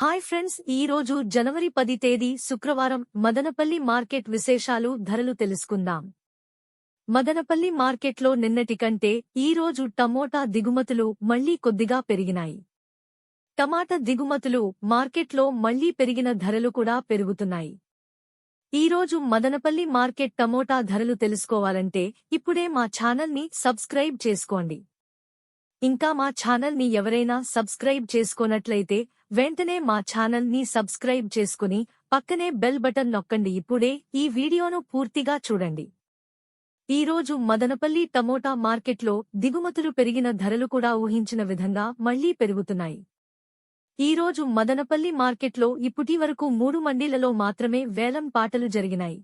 Hi friends ఈ రోజు జనవరి పది తేదీ శుక్రవారం మదనపల్లి మార్కెట్ విశేషాలు ధరలు తెలుసుకుందాం. మదనపల్లి మార్కెట్లో నిన్నటి కంటే ఈ రోజు టమోటా దిగుమతులు మళ్ళీ కొద్దిగా పెరిగినాయి. టమాటా దిగుమతులు మార్కెట్లో మళ్ళీ పెరిగిన ధరలు కూడా పెరుగుతున్నాయి. ఈ రోజు మదనపల్లి మార్కెట్ టమోటా ధరలు తెలుసుకోవాలంటే ఇప్పుడే మా ఛానల్ని సబ్స్క్రైబ్ చేసుకోండి. ఇంకా మా ఛానల్ని ఎవరైనా సబ్స్క్రైబ్ చేసుకోనట్లయితే వెంటనే మా ఛానల్ని సబ్స్క్రైబ్ చేసుకుని పక్కనే బెల్ బటన్ నొక్కండి. ఇప్పుడే ఈ వీడియోను పూర్తిగా చూడండి. ఈ రోజు మదనపల్లి టమోటా మార్కెట్లో దిగుమతులు పెరిగిన ధరలు కూడా ఊహించిన విధంగా మళ్ళీ పెరుగుతున్నాయి. ఈ రోజు మదనపల్లి మార్కెట్లో ఇప్పటి వరకు మూడు మండీలలో మాత్రమే వేలం పాటలు జరిగినాయి.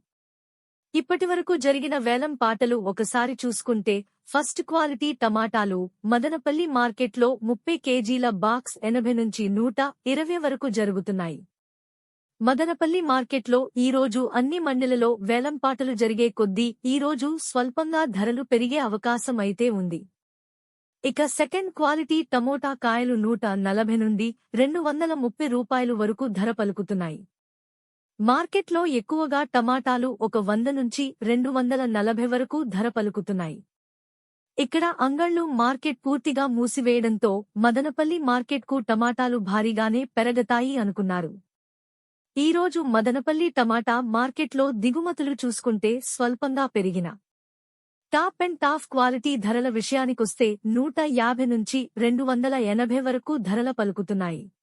ఇప్పటివరకు జరిగిన వేలం పాటలు ఒకసారి చూసుకుంటే ఫస్ట్ క్వాలిటీ టమాటాలు మదనపల్లి మార్కెట్లో ముప్పై కేజీల బాక్స్ ఎనభై నుంచి నూట ఇరవై వరకు జరుగుతున్నాయి. మదనపల్లి మార్కెట్లో ఈరోజు అన్ని మండలలో వేలంపాటలు జరిగే కొద్దీ ఈరోజు స్వల్పంగా ధరలు పెరిగే అవకాశం అయితే ఉంది. ఇక సెకండ్ క్వాలిటీ టమోటా కాయలు నూట నలభై నుండి రెండు వందల ముప్పై రూపాయలు వరకు ధర పలుకుతున్నాయి. మార్కెట్లో ఎక్కువగా టమాటాలు ఒక వంద నుంచి రెండు వందల నలభై వరకు ధర పలుకుతున్నాయి. ఇక్కడ అంగళ్ళు మార్కెట్ పూర్తిగా మూసివేయడంతో మదనపల్లి మార్కెట్కు టమాటాలు భారీగానే పెరగతాయి అనుకున్నారు. ఈరోజు మదనపల్లి టమాటా మార్కెట్లో దిగుమతులు చూసుకుంటే స్వల్పంగా పెరిగిన. టాప్ అండ్ టాప్ క్వాలిటీ ధరల విషయానికొస్తే నూట యాభై నుంచి రెండు వందల ఎనభై వరకు ధరల పలుకుతున్నాయి.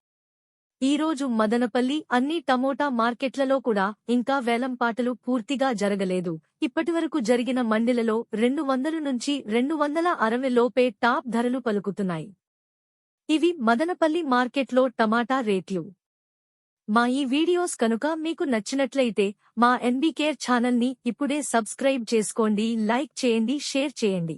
ఈరోజు మదనపల్లి అన్ని టమోటా మార్కెట్లలో కూడా ఇంకా వేలంపాటలు పూర్తిగా జరగలేదు. ఇప్పటివరకు జరిగిన మండిలలో రెండు వందల నుంచి రెండు వందల అరవై లోపే టాప్ ధరలు పలుకుతున్నాయి. ఇవి మదనపల్లి మార్కెట్లో టమాటా రేట్లు. మా ఈ వీడియోస్ కనుక మీకు నచ్చినట్లయితే మా ఎన్బీకేర్ ఛానల్ని ఇప్పుడే సబ్స్క్రైబ్ చేసుకోండి లైక్ చేయండి షేర్ చేయండి.